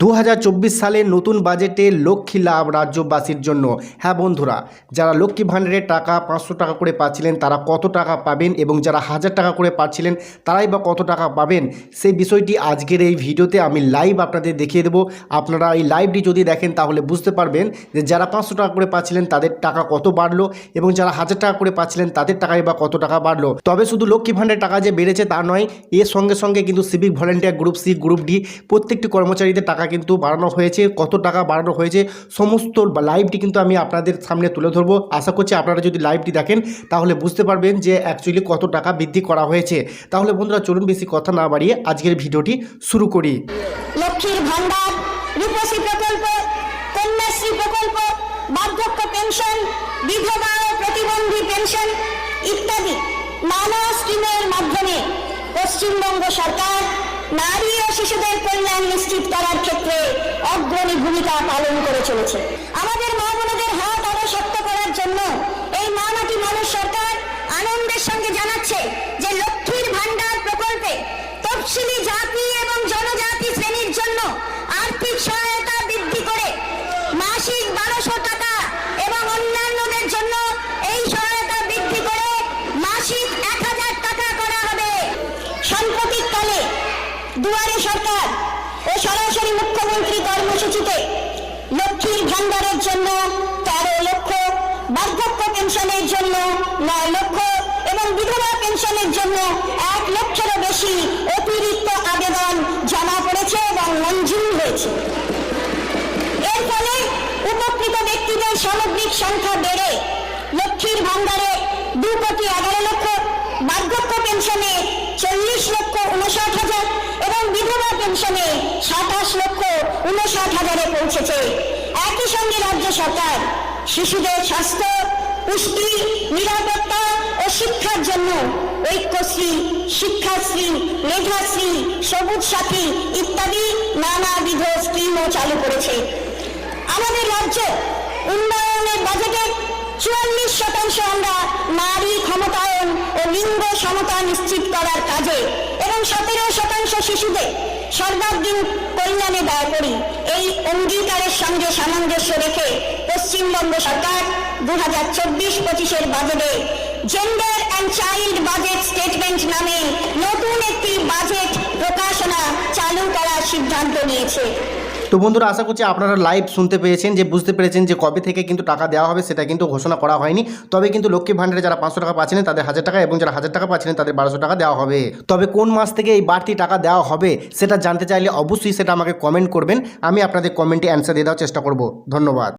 দু হাজার চব্বিশ সালে নতুন বাজেটে লক্ষ্মী লাভ রাজ্যবাসীর জন্য। হ্যাঁ বন্ধুরা, যারা লক্ষ্মী ভাণ্ডারের টাকা পাঁচশো টাকা করে পাচ্ছিলেন, তারা কত টাকা পাবেন এবং যারা হাজার টাকা করে পাচ্ছিলেন, তারাই বা কত টাকা পাবেন? সেই বিষয়টি আজকের এই ভিডিওতে আমি লাইভ আপনাদের দেখিয়ে দেবো। আপনারা এই লাইভটি যদি দেখেন, তাহলে বুঝতে পারবেন যে যারা পাঁচশো টাকা করে পাচ্ছিলেন, তাদের টাকা কত বাড়লো এবং যারা হাজার টাকা করে পাচ্ছিলেন, তাদের টাকায় বা কত টাকা বাড়লো? তবে শুধু লক্ষ্মী ভাণ্ডারের টাকা যে বেড়েছে তা নয়, এর সঙ্গে সঙ্গে কিন্তু civic volunteer group C group D প্রত্যেকটি কর্মচারীদের টাকা কিন্তু বাড়ানো হয়েছে, কত টাকা বাড়ানো হয়েছে, সমস্ত লাইভটি কিন্তু আমি আপনাদের সামনে তুলে ধরবো। আশা করছি আপনারা যদি লাইভটি দেখেন, তাহলে বুঝতে পারবেন যে অ্যাকচুয়ালি কত টাকা বৃদ্ধি করা হয়েছে। তাহলে বন্ধুরা, চলুন বেশি কথা না বাড়িয়ে আজকের ভিডিওটি শুরু করি। প্রকল্প, কন্যাশ্রী প্রকল্প পেনশন প্রতিবন্ধী পেনশন ইত্যাদি নানা স্কিমের মাধ্যমে পশ্চিমবঙ্গ সরকার নারী শিশুদের কল্যাণ নিশ্চিত করার ক্ষেত্রে অগ্রণী ভূমিকা পালন করে চলেছে। আমাদের মা বোনদের হাত আরও শক্ত করার জন্য এই মা মাটি মানুষ সরকার আনন্দের সঙ্গে জানাচ্ছে যে লক্ষ্মীর ভান্ডার প্রকল্পে তফসিলি জাতি এবং জনজাতি শ্রেণির জন্য আর্থিক সহায়তা বৃদ্ধি করে মাসিক বারোশো টাকা এবং অন্যান্যদের জন্য এই সহায়তা বৃদ্ধি করে মাসিক এক হাজার টাকা করা হবে সাম্প্রতিককালে দুয়ারে সরকার ও সরাসরি মুখ্যমন্ত্রী কর্মসূচিতে লক্ষ্মীর ভান্ডারের জন্য তেরো লক্ষ, বার্ধক্য পেনশনের জন্য নয় লক্ষ এবং বিধবা পেনশনের জন্য এক লক্ষেরও বেশি অতিরিক্ত আবেদন জমা পড়েছে এবং মঞ্জুর হয়েছে। এর ফলে উপকৃত ব্যক্তিদের সামগ্রিক সংখ্যা বেড়ে লক্ষ্মীর ভান্ডারে দু কোটি সাতাশ লক্ষ উনষাট হাজারে পৌঁছেছে। একই সঙ্গে রাজ্য সরকার শিশুদের স্বাস্থ্য, পুষ্টি, নিরাপত্তা ও শিক্ষার জন্য ঐক্যশ্রী, শিক্ষাশ্রী, মেধাশ্রী, সবুজ সাথী ইত্যাদি নানাবিধ স্কিমও চালু করেছে। আমাদের রাজ্য উন্নয়নের বাজেটে চুয়াল্লিশ শতাংশ আমরা নারী ক্ষমতায়ন ও লিঙ্গ সমতা নিশ্চিত করার কাজে এবং সতেরো শতাংশ শিশুদের সর্বাঙ্গীন কল্যাণে ব্যয় করি। এই অঙ্গীকারের সঙ্গে সামঞ্জস্য রেখে পশ্চিমবঙ্গ সরকার দু হাজার চব্বিশ পঁচিশের বাজেটে gender and child budget statement নামে নতুন একটি বাজেট প্রকাশনা চালু করার সিদ্ধান্ত নিয়েছে। তো বন্ধুরা, আশা করছি আপনারা লাইভ শুনতে পেয়েছেন, যে বুঝতে পেরেছেন যে কবে থেকে কিন্তু টাকা দেওয়া হবে, সেটা কিন্তু ঘোষণা করা হয়নি। তবে কিন্তু লক্ষ্মী ভাণ্ডারে যারা পাঁচশো টাকা পাচ্ছেন, তাদের হাজার টাকা এবং যারা হাজার টাকা পাচ্ছেন, তাদের বারোশো টাকা দেওয়া হবে। তবে কোন মাস থেকে এই বাড়তি টাকা দেওয়া হবে, সেটা জানতে চাইলে অবশ্যই সেটা আমাকে কমেন্ট করবেন। আমি আপনাদের কমেন্টে অ্যান্সার দিয়ে দেওয়ার চেষ্টা করব। ধন্যবাদ।